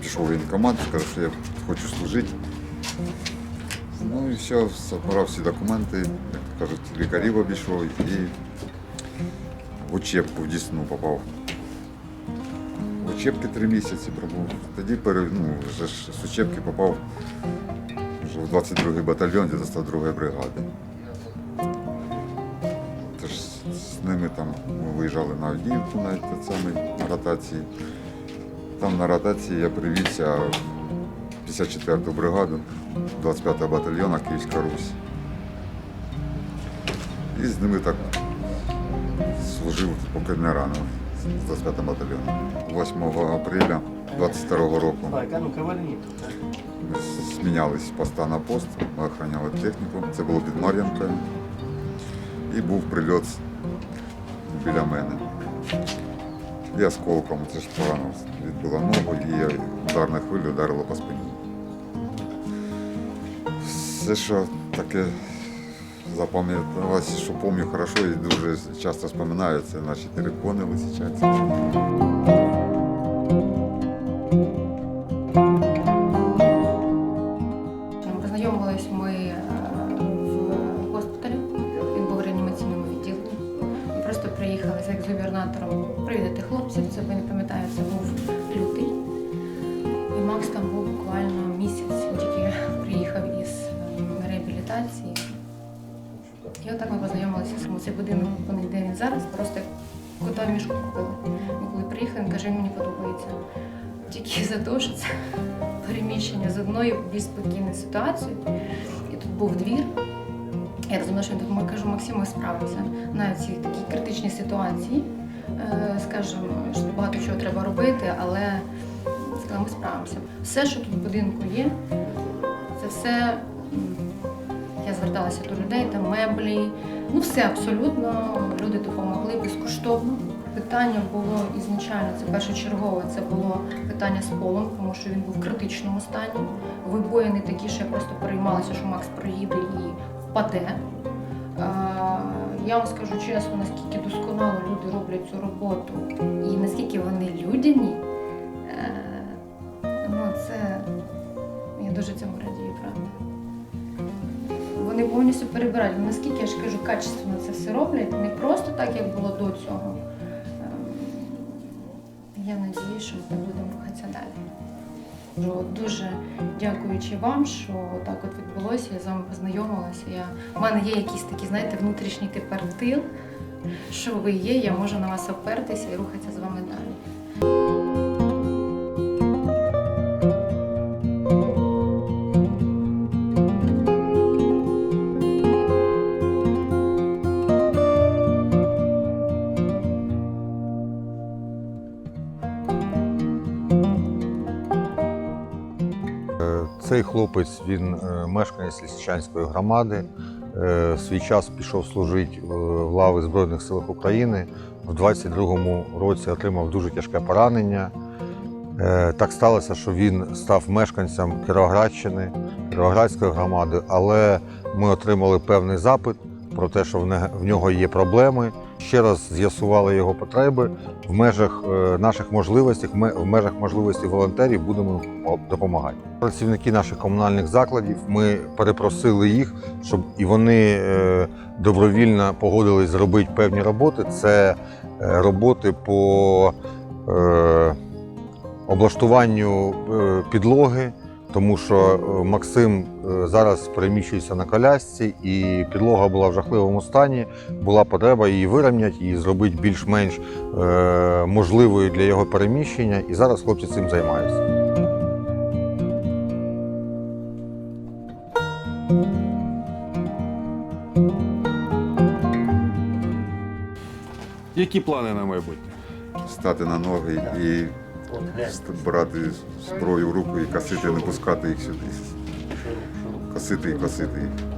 пішов в воєнкомат, сказав, що я хочу служити. Ну і все, забрав всі документи, як кажуть, лікарів обійшов і в учебку в Дісну попав. В учебки три місяці пробув. Тоді ну, вже ж з учебки попав вже в 22-й батальйон 92-ї бригади. З ними там ми виїжджали на Авдіївку на те саме, на ротації. Там на ротації я привівся в 54-ту бригаду 25-го батальйона Київська Русь. І з ними так служив, поки не рано з 25-м батальйоном. 8 апреля 22-го року ми змінялись поста на пост, ми охороняли техніку. Це було під Мар'янкою. І був прильот біля мене. І осколком, це ж погано відбила ногу і ударна хвиля ударила по спині. Все, що таке запам'яталося, що пам'ятаю хорошо і дуже часто споминаю, це наші терикони лисичанські. Познайомились ми е, в госпіталі. Він був реанімаційному відділенні. Ми просто приїхали з екс-губернатором привідати хлопців. Це ви не пам'ятаю, це був лютий. І Макс там був буквально місяць. Тільки приїхав із е, реабілітації. І отак ми познайомилися з. Цей будинок, де він зараз, просто кота в мішку купили. Ми коли приїхали, він каже, мені подобається. Тільки за те, що це переміщення з одної в більш спокійну ситуацію. І тут був двір. Я розуміла, що я кажу, Максим, ми. Навіть ці такі критичні ситуації. Е, Скажемо, що багато чого треба робити, але ми справимося. Все, що тут в будинку є, це все. Я зверталася до людей, там меблі, ну все абсолютно. Люди допомогли безкоштовно. Питання було ізначально, це першочергове, це було питання з полом, тому що він був в критичному стані. Вибоїни такі, що я просто переймалася, що Макс проїде і впаде. Я вам скажу чесно, наскільки досконало люди роблять цю роботу і наскільки вони людяні, е, ну це я дуже цьому радію, правда. Вони повністю перебирають. Наскільки я ж кажу, качественно це все роблять, не просто так, як було до цього. Ем, Я надію, що ми будемо рухатися далі. Дуже дякуючи вам, що так от відбулося, я з вами познайомилася. Я... У мене є якийсь такий, знаєте, внутрішній тепер тил, що ви є, я можу на вас опертися і рухатися з вами далі. Цей хлопець він е, мешканець Лісичанської громади. В Свій час пішов служити в в лави Збройних сил України. В 22-му році отримав дуже тяжке поранення. Е, Так сталося, що він став мешканцем Кіровоградщини, Кіровоградської громади, але ми отримали певний запит про те, що в нього є проблеми. Ще раз з'ясували його потреби в межах е, наших можливостей, в межах можливостей волонтерів будемо допомагати. Працівники наших комунальних закладів ми перепросили їх, щоб і вони е, добровільно погодились зробити певні роботи. Це е, роботи по облаштуванню підлоги, тому що е, Максим е, зараз переміщується на колясці, і підлога була в жахливому стані. Була потреба її вирівняти і зробити більш-менш е, можливою для його переміщення. І зараз хлопці цим займаються. Які плани на майбутнє? Стати на ноги і брати зброю в руку і косити, не пускати їх сюди. Косити і косити їх.